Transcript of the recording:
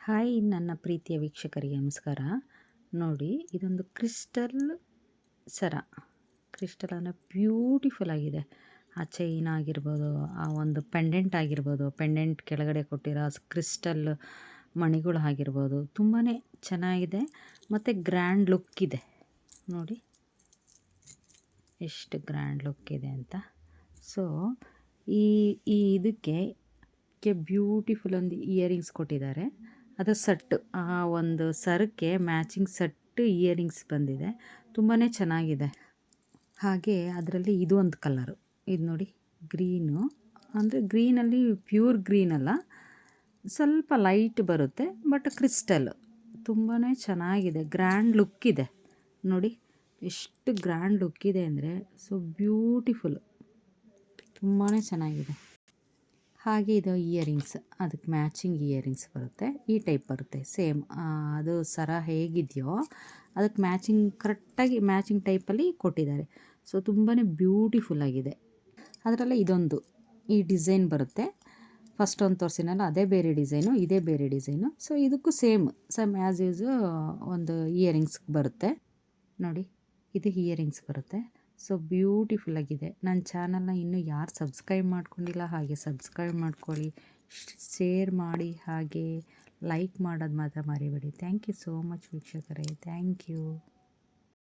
Hi ನನ್ನ ಪ್ರೀತಿಯ ವೀಕ್ಷಕರಿಗೆ ನಮಸ್ಕಾರ. ನೋಡಿ, ಇದೊಂದು ಕ್ರಿಸ್ಟಲ್ ಸರ. ಕ್ರಿಸ್ಟಲ್ ಅಂದರೆ ಬ್ಯೂಟಿಫುಲ್ ಆಗಿದೆ. ಆ ಚೈನ್ ಆಗಿರ್ಬೋದು, ಆ ಒಂದು ಪೆಂಡೆಂಟ್ ಆಗಿರ್ಬೋದು, ಪೆಂಡೆಂಟ್ ಕೆಳಗಡೆ ಕೊಟ್ಟಿರೋ ಕ್ರಿಸ್ಟಲ್ ಮಣಿಗಳು ಆಗಿರ್ಬೋದು ತುಂಬಾ ಚೆನ್ನಾಗಿದೆ ಮತ್ತು ಗ್ರ್ಯಾಂಡ್ ಲುಕ್ ಇದೆ. ನೋಡಿ, ಎಷ್ಟು ಗ್ರ್ಯಾಂಡ್ ಲುಕ್ ಇದೆ ಅಂತ. ಸೊ, ಈ ಈ ಇದಕ್ಕೆ ಬ್ಯೂಟಿಫುಲ್ ಒಂದು ಇಯರಿಂಗ್ಸ್ ಕೊಟ್ಟಿದ್ದಾರೆ. ಅದು ಸಟ್ಟು. ಆ ಒಂದು ಸರಕ್ಕೆ ಮ್ಯಾಚಿಂಗ್ ಸಟ್ಟು ಇಯರಿಂಗ್ಸ್ ಬಂದಿದೆ. ತುಂಬಾ ಚೆನ್ನಾಗಿದೆ. ಹಾಗೆ ಅದರಲ್ಲಿ ಇದು ಒಂದು ಕಲರು. ಇದು ನೋಡಿ, ಗ್ರೀನು. ಅಂದರೆ ಗ್ರೀನಲ್ಲಿ ಪ್ಯೂರ್ ಗ್ರೀನ್ ಅಲ್ಲ. ಸ್ವಲ್ಪ ಲೈಟ್ ಬರುತ್ತೆ, ಬಟ್ ಕ್ರಿಸ್ಟಲ್. ತುಂಬಾ ಚೆನ್ನಾಗಿದೆ. ಗ್ರ್ಯಾಂಡ್ ಲುಕ್ ಇದೆ. ನೋಡಿ, ಎಷ್ಟು ಗ್ರ್ಯಾಂಡ್ ಲುಕ್ ಇದೆ ಅಂದರೆ, ಸೊ ಬ್ಯೂಟಿಫುಲ್. ತುಂಬಾ ಚೆನ್ನಾಗಿದೆ. ಹಾಗೆ ಇದು ಇಯರಿಂಗ್ಸ್, ಅದಕ್ಕೆ ಮ್ಯಾಚಿಂಗ್ ಇಯರಿಂಗ್ಸ್ ಬರುತ್ತೆ. ಈ ಟೈಪ್ ಬರುತ್ತೆ. ಸೇಮ್ ಅದು ಸರ ಹೇಗಿದೆಯೋ ಅದಕ್ಕೆ ಮ್ಯಾಚಿಂಗ್, ಕರೆಕ್ಟಾಗಿ ಮ್ಯಾಚಿಂಗ್ ಟೈಪಲ್ಲಿ ಕೊಟ್ಟಿದ್ದಾರೆ. ಸೊ ತುಂಬಾ ಬ್ಯೂಟಿಫುಲ್ ಆಗಿದೆ. ಅದರಲ್ಲೇ ಇದೊಂದು. ಈ ಡಿಸೈನ್ ಬರುತ್ತೆ. ಫಸ್ಟ್ ಒಂದು ತೋರಿಸಿನಲ್ಲ, ಅದೇ ಬೇರೆ ಡಿಸೈನು, ಇದೇ ಬೇರೆ ಡಿಸೈನು. ಸೊ, ಇದಕ್ಕೂ ಸೇಮ್ ಸೇಮ್ ಆ್ಯಸ್ ಯೂಸು ಒಂದು ಇಯರಿಂಗ್ಸ್ ಬರುತ್ತೆ. ನೋಡಿ, ಇದು ಇಯರಿಂಗ್ಸ್ ಬರುತ್ತೆ. ಸೊ ಬ್ಯೂಟಿಫುಲ್ ಆಗಿದೆ. ನನ್ನ ಚಾನಲ್ನ ಇನ್ನೂ ಯಾರು ಸಬ್ಸ್ಕ್ರೈಬ್ ಮಾಡ್ಕೊಂಡಿಲ್ಲ ಹಾಗೆ ಸಬ್ಸ್ಕ್ರೈಬ್ ಮಾಡ್ಕೊಳ್ಳಿ. ಶೇರ್ ಮಾಡಿ ಹಾಗೆ ಲೈಕ್ ಮಾಡೋದು ಮಾತ್ರ ಮರಿಬೇಡಿ. ಥ್ಯಾಂಕ್ ಯು ಸೋ ಮಚ್ ವೀಕ್ಷಕರೇ. Thank you.